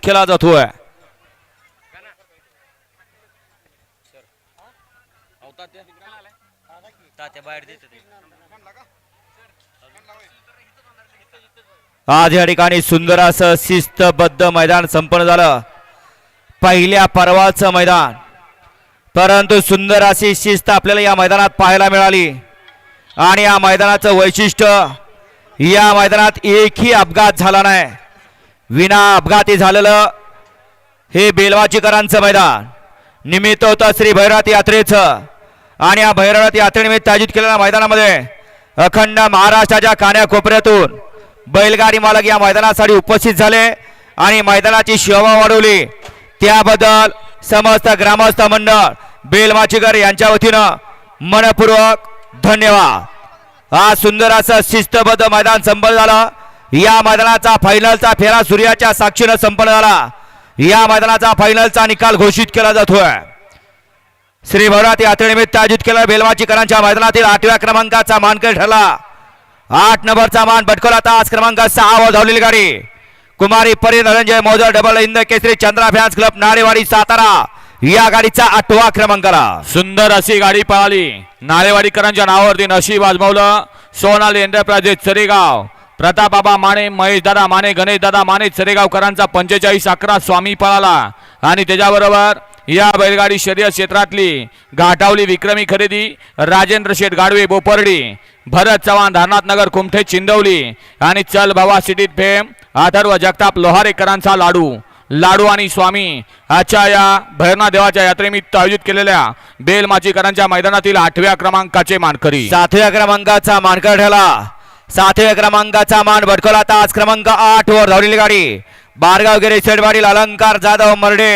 आयोजित केला जातोय. आज या ठिकाणी सुंदर असं शिस्तबद्ध मैदान संपन्न झालं. पहिल्या पर्वाचं मैदान. परंतु सुंदर अशी शिस्त आपल्याला या मैदानात पाहायला मिळाली. आणि या मैदानाचं वैशिष्ट्य या मैदानात एकही अपघात झाला नाही. विना अपघाती झालेलं हे बेलवाचीकरांचं मैदान. निमित्त होतं श्री भैरनाथ यात्रेचं. आणि या भैरनाथ यात्रेनिमित्त आयोजित केलेल्या मैदानामध्ये अखंड महाराष्ट्राच्या कान्याकोपऱ्यातून बैलगाडी मालक या मैदानासाठी उपस्थित झाले आणि मैदानाची शोभा वाढवली. त्याबद्दल समस्त ग्रामस्थ मंडळ बेलमाचीकर यांच्या वतीनं मनपूर्वक धन्यवाद. हा सुंदर असं शिस्तबद्ध मैदान संपन्न झालं. या मैदानाचा फायनलचा फेरा सूर्याच्या साक्षीनं संपन्न झाला. या मैदानाचा फायनलचा निकाल घोषित केला जातोय. श्री भवनात यात्रेनिमित्त आयोजित केलं बेलवाचीकरांच्या मैदानातील आठव्या क्रमांकाचा मानकर ठरला. आठ नंबरचा मान भटकवला तास क्रमांक सहा व धावलेली गाडी. कुमारी परी Dhananjay Mojar double Hind Kesari Chandra fans club Narewadi Satara या गाडीचा आठवा क्रमांकाला सुंदर अशी गाडी पळाली. नाळेवाडीकरांच्या नावावरती नशीब आजमावलं. सोनाली एंटरप्राइजेस चरेगाव प्रतापबाबा माने महेश दादा माने गणेशदादा माने चरेगावकरांचा पंचेचाळीस अकरा स्वामी पळाला. आणि त्याच्याबरोबर या बैलगाडी शर्यत क्षेत्रातली घाटावली विक्रमी खरेदी राजेंद्र शेठ गाडवे बोपर्डी भरत चव्हाण धारनाथनगर कुमठे चिंदवली आणि चल भावा सिटीत फेम अथर्व जगताप लोहारेकरांचा लाडू. लाडू आणि स्वामी आजच्या या भैरना देवाच्या यात्रेनिमित्त आयोजित केलेल्या बेल माचीकरांच्या मैदानातील आठव्या क्रमांकाचे मानकरी. सातव्या क्रमांकाचा मानकर ठरला सातव्या क्रमांकाचा मान भटकवला तास क्रमांक आठ वर धावलेली गाडी. बारगाव गिरी शेडवाडील अलंकार जाधव मर्डे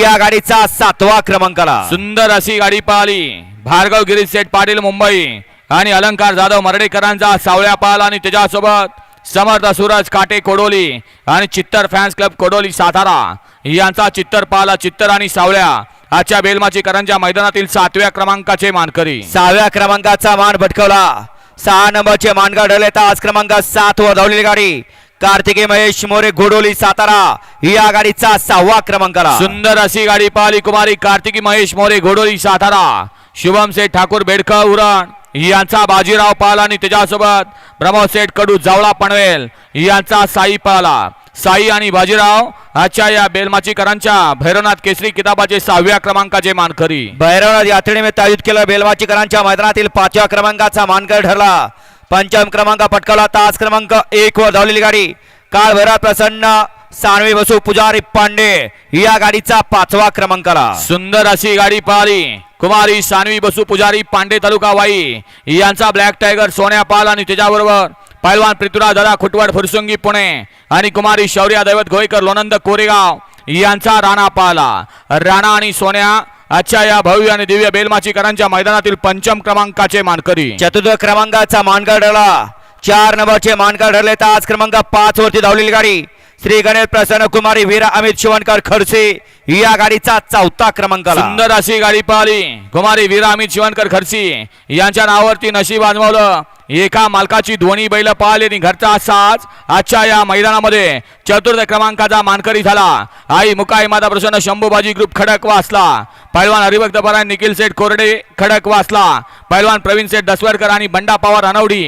या गाडीचा सातवा क्रमांकाला. सुंदर अशी गाडी पाहिली. भार्गव गिरीश सेठ पाटील मुंबई. आणि अलंकार जाधव मर्डेकरांचा सावळ्या पाहिला आणि त्याच्यासोबत समर्थ सूरज काटे कोडोली आणि चित्तर फॅन्स क्लब कोडोली सातारा यांचा चित्तर पाला चित्तर आणि सावळ्या आजच्या बेलमाचीकरांच्या मैदानातील सातव्या क्रमांकाचे मानकरी. सहाव्या क्रमांकाचा मान भटकवला. सहा नंबरचे मानगाड ढळले तास क्रमांक सात वर धावलेली गाडी. कार्तिकी महेश मोरे घोडोली सातारा या गाडीचा सहावा क्रमांक सुंदर अशी गाडी पाहिली कुमारी कार्तिकी महेश मोरे घोडोली सातारा. शुभम सेठ ठाकूर बेडका उरण यांचा बाजीराव पाला आणि त्याच्यासोबत ब्रह्मसेठ कडू जावळा पनवेल यांचा साई पाला. साई आणि बाजीराव आजच्या या बेलमाचीकरांच्या भैरवनाथ केसरी किताबाचे सहाव्या क्रमांकाचे मानकरी. भैरवनाथ यात्रेनिमित्त आयोजित केलं बेलवाचीकरांच्या मैदानातील पाचव्या क्रमांकाचा मानकर ठरला. पंचम क्रमांक पटकावला तास क्रमांक एक वर धावलेली गाडी. काळ भैरव प्रसन्न सानवी बसू पुजारी पांडे या गाडीचा पाचवा क्रमांकाला. सुंदर अशी गाडी पाहिली. कुमारी सानवी बसू पुजारी पांडे तालुका वाई यांचा ब्लॅक टायगर सोन्या पाल आणि त्याच्याबरोबर पैलवान पृथ्वीराज दादा खुटवड फुरसुंगी पुणे. आणि कुमारी शौर्या दैवत गोयकर लोनंद कोरेगाव. यांचा राणा पाला राणा आणि सोन्या आजच्या या भव्य आणि दिव्य बेलमाचीकरांच्या मैदानातील पंचम क्रमांकाचे मानकरी. चतुर्थ क्रमांकाचा मानकर ठरला. चार नंबरचे मानकर ठरले तर आज क्रमांक पाच वरती धावलेली गाडी. श्री गणेश प्रसन्न कुमारी वीरा अमित शिवणकर खडसे. या गाडीचा चौथा क्रमांकाला सुंदर अशी गाडी पाहिली. कुमारी वीरा अमित खर्ची यांच्या नावावरती नशीब आजमावलं. एका मालकाची ध्वनी बैल पाहिली आणि घरचा असाच आजच्या या मैदानामध्ये चतुर्थ क्रमांकाचा मानकरी झाला. आई मुकाई माता प्रसन्न शंभूबाजी ग्रुप खडक वाचला. पैलवान हरिभक्त परायण निखिल सेठ कोरडे खडक वाचला. पैलवान प्रवीण सेठ दसवडकर आणि बंडा पवार अनवडी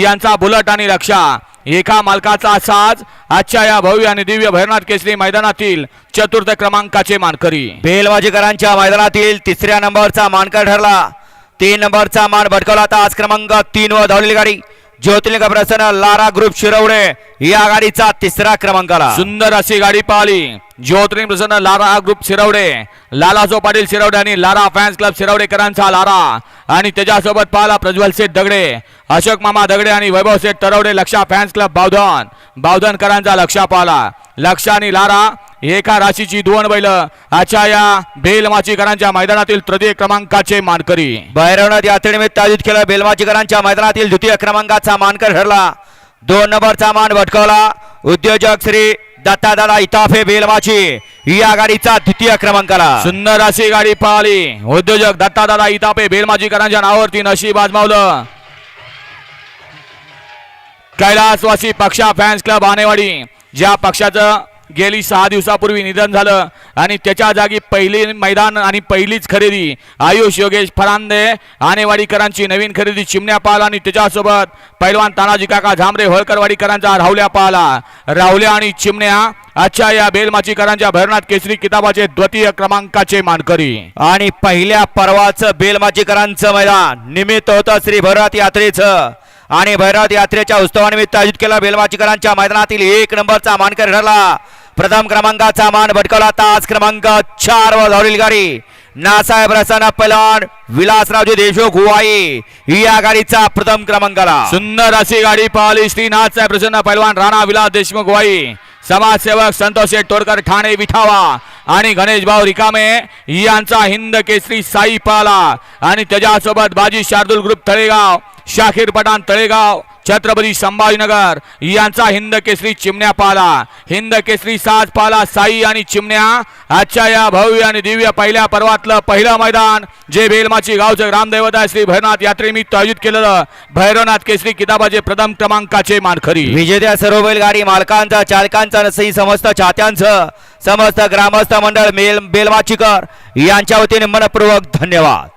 यांचा बुलट आणि रक्षा. एका मालकाचा साज आजच्या या भव्य आणि दिव्य भैरनाथ केसरी मैदानातील चतुर्थ क्रमांक क्रमांकाचे मानकरी. बेलवाजीकरांच्या मैदानातील तिसऱ्या नंबरचा मानकर ठरला. तीन नंबरचा मान भटकवला तास क्रमांक तीन वर धावलेली गाडी. ज्योतिर्लिंग प्रसन्न लारा ग्रुप शिरवडे या गाडीचा तिसरा क्रमांकाला. सुंदर अशी गाडी पाहिली. ज्योतिर्लिंग प्रसन्न लारा ग्रुप शिरवडे लालासो पाटील शिरवडे आणि लारा फॅन्स क्लब शिरवडेकरांचा लारा. आणि त्याच्यासोबत पाहिला प्रज्वल शेठ दगडे. अशोक मामा दगडे आणि वैभव शेठ तरवडे लक्षा फॅन्स क्लब बावधन. बावधनकरांचा लक्षा पाहिला. लक्षा आणि लारा एका राशीची दोन बैल आजच्या या बेलमाचीकरांच्या मैदानातील तृतीय क्रमांकाचे मानकरी. भैरवनाथ यात्रेनिमित्त आयोजित केलं बेलवाजीकरांच्या मैदानातील द्वितीय क्रमांकाचा मानकर ठरला. दोन नंबरचा मान भटकवला. उद्योजक श्री दत्तादादा इताफे बेलमाची या गाडीचा द्वितीय क्रमांकाला. सुंदर अशी गाडी पाहिली. उद्योजक दत्तादादा इतापे बेलमाजीकरांच्या नावावरती नशीब आजमावलं. कैलासवासी पक्षा फॅन्स क्लब आनेवाडी. ज्या पक्षाचं गेली सहा दिवसापूर्वी निधन झालं आणि त्याच्या जागी पहिली मैदान आणि पहिलीच खरेदी. आयुष योगेश फरांदे आणेवाडीकरांची नवीन खरेदी चिमण्या पाल आणि त्याच्यासोबत पैलवान तानाजी काका झांबरे होळकरवाडीकरांचा राहुल्या पाला. राहुल्या आणि चिमण्या आजच्या या बेलमाचीकरांच्या भरणात केसरी किताबाचे द्वितीय क्रमांकाचे मानकरी. आणि पहिल्या पर्वाचं बेलमाचीकरांचं मैदान. निमित्त होतं श्री भरत यात्रेचं. आणि भैरव यात्रेच्या उत्सवानिमित्त आयोजित केला बेलमाचीकरांच्या मैदानातील एक नंबरचा मानकर ठरला. प्रथम क्रमांकाचा मान भटकवला तास क्रमांक चार व धावलेली गाडी. नासाहेब रसाना पलान विलासरावजी देशमुख हुवाई या गाडीचा प्रथम क्रमांकाला. सुंदर अशी गाडी पाहिली. श्रीनाथ प्रसन्न पैलवान राणा विलास देशमुख हुवाई समाजसेवक संतोष शेठ तोडकर ठाणे विठावा. आणि गणेश भाऊ रिकामे. यांचा हिंद केसरी साई पाला. आणि त्याच्यासोबत बाजी शार्दुल ग्रुप तळेगाव. शाखीर पठाण तळेगाव छत्रपती संभाजीनगर यांचा हिंद केसरी चिमण्या पाला. हिंद केसरी साज पाला साई आणि चिमण्या. आजच्या या भव्य आणि दिव्य पहिल्या पर्वातलं पहिलं मैदान जे बेलमाची गावचं ग्रामदैवत आहे श्री भैरनाथ यात्रेनिमित्त आयोजित केलेलं भैरवनाथ केसरी किताबाचे प्रथम क्रमांकाचे मानखरी विजेत्या सर्व बैलगाडी मालकांचा चालकांचा नसही समस्त चात्यांचं समस्त ग्रामस्थ मंडळ मेल बेलमाचीकर यांच्या वतीने मनपूर्वक धन्यवाद.